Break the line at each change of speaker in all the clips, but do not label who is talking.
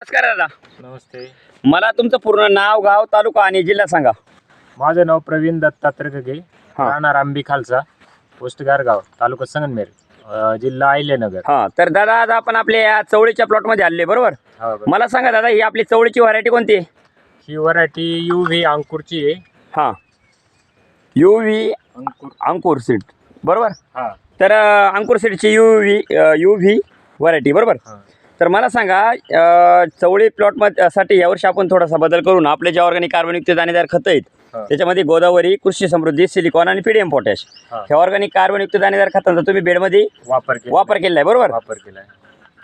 नमस्कार दादा.
नमस्ते.
मला तुमचं पूर्ण नाव गाव तालुका आणि जिल्हा सांगा.
माझं नाव प्रवीण दत्तात्रय गगे
हा.
राहणार आंबी खालसा पोस्ट गारगाव तालुका संगनमेर अं, जिल्हा अहिल्यानगर.
हा तर दादा आज आपण आपल्या या चवळीच्या प्लॉटमध्ये आले बरोबर?
हा बरं.
मला सांगा दादा ही आपली चवळीची व्हरायटी कोणती आहे?
ही व्हरायटी यू व्ही अंकुरची आहे.
हां. U V
Ankur.
Ankur seed बरोबर?
हा.
तर अं, Ankur सीडची U V U V variety बरोबर?
हा.
तर मला सांगा चवळी प्लॉटमध्ये साठी यावर्षी आपण थोडासा बदल करून आपले जे ऑर्गॅनिक कार्बनयुक्त दाणेदार खतं आहेत. त्याच्यामध्ये गोदावरी कृषी समृद्धी सिलिकॉन आणि पीडीएम पोटॅश
हा.
ऑर्गॅनिक कार्बनयुक्त दाणेदार खतांचा तुम्ही बेडमध्ये
वापर
वापर केलेला आहे बरोबर?
वापर केलाय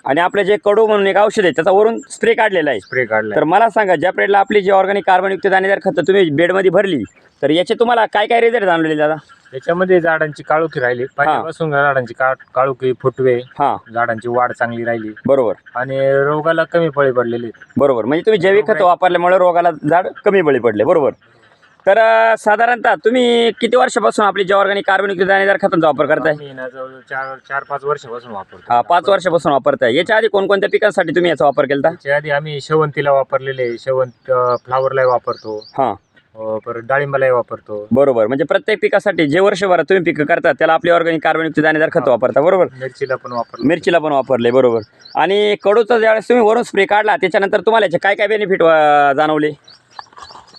आणि आपलं जे कडू म्हणून एक औषध आहे त्याचा वरून स्प्रे काढलेला आहे.
स्प्रे काढलाय.
तर मला सांगा ज्या पिरियडला आपली जी ऑर्गॅनिक कार्बनयुक्त दाणेदार खतं तुम्ही बेडमध्ये भरली तर याचे तुम्हाला काय काय रिझल्ट जाणवले दादा?
याच्यामध्ये झाडांची काळोखी राहिली. पहिल्यापासून झाडांची काळोखी फुटवे
हां.
झाडांची वाढ चांगली राहिली.
बरोबर.
आणि रोगाला कमी फळे पडलेली.
बरोबर. म्हणजे तुम्ही जैविक खतं वापरल्यामुळे रोगाला झाड कमी बळी पडले. बरोबर. तर अं, साधारणतः तुम्ही किती वर्षापासून आपली जे ऑर्गॅनिक कार्बनयुक्त दाणेदार खतांचा वापर करताय?
आम्ही ना जवळ चार चार पाच वर्षापासून वापरतो
हा पाच वर्षापासून वापरताय. याच्या आधी कोणकोणत्या पिकांसाठी तुम्ही याचा वापर केला
त्याच्या आधी आम्ही शेवंतीला वापरलेले. शेवंत अं, फ्लावरला वापरतो.
हां.
अं, परत डाळिंबालाही वापरतो.
बरोबर. म्हणजे प्रत्येक पिकासाठी जे वर्षभरात तुम्ही पिकं करता त्याला आपली ऑर्गॅनिक कार्बनयुक्त दाणेदार खतं वापरता. बरोबर?
मिरचीला पण वापरतो.
मिरचीला पण वापरले बरोबर. आणि कडूचा ज्यावेळेस तुम्ही वरून स्प्रे काढला त्याच्यानंतर तुम्हाला याचे काय काय बेनिफिट जाणवले?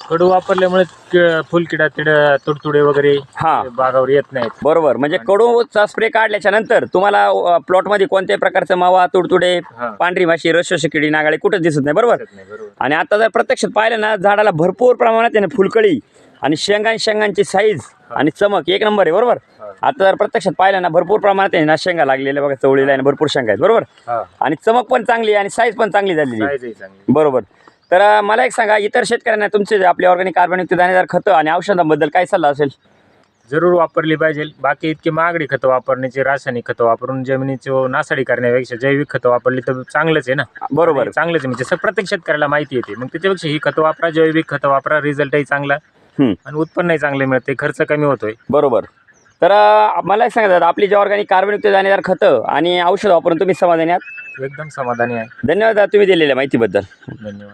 कडू वापरल्यामुळे क- फुलकिडा तिड तुडतुडे वगैरे
हां.
बागावर येत नाहीत.
बरोबर. म्हणजे कडूचा स्प्रे काढल्याच्या नंतर तुम्हाला अ, प्लॉटमध्ये कोणत्याही प्रकारचं मावा तुडतुडे
हा.
पांढरी माशी रसशोषक किडी नागाळे कुठंच दिसत नाही बरोबर?
दिसत नाही, बरोबर.
आणि आता जर प्रत्यक्षात पाहिलं ना झाडाला भरपूर प्रमाणात आहे ना फुलकळी आणि शेंगां शेंगांची साईज आणि चमक एक नंबर आहे बरोबर. आता जर प्रत्यक्षात पाहिलं ना भरपूर प्रमाणात आहे ना शेंगा लागलेल्या बघा चवळीला आहे ना भरपूर शेंगा आहेत बरोबर?
हा.
आणि चमक पण चांगली आहे आणि साईज पण चांगली झालेली आहे.
चांगली
बरोबर. तर मला एक सांगा इतर शेतकऱ्यांना तुमचे जे आपले ऑर्गॅनिक कार्बनयुक्त दाणेदार खतं आणि औषधांबद्दल काय सल्ला असेल?
जरूर वापरली पाहिजे. बाकी इतकी महागडी खतं वापरण्याची रासायनिक खतं वापरून जमिनीची नासाडी करण्यापेक्षा जैविक खतं वापरली तर चांगलंच आहे ना?
बरोबर.
चांगलंच आहे. म्हणजे प्रत्येक शेतकऱ्याला माहिती येते. मग त्याच्यापेक्षा ही खतं वापरा जैविक खतं वापरा रिझल्टही चांगला. आणि उत्पन्नही चांगले मिळते. खर्च कमी होतोय.
बरोबर. तर मला एक सांगा दादा आपली जे ऑर्गॅनिक कार्बनयुक्त दाणेदार खतं आणि औषध वापरून तुम्ही समाधानी आहात?
एकदम समाधानी आहे.
धन्यवाद तुम्ही दिलेल्या माहितीबद्दल.
धन्यवाद.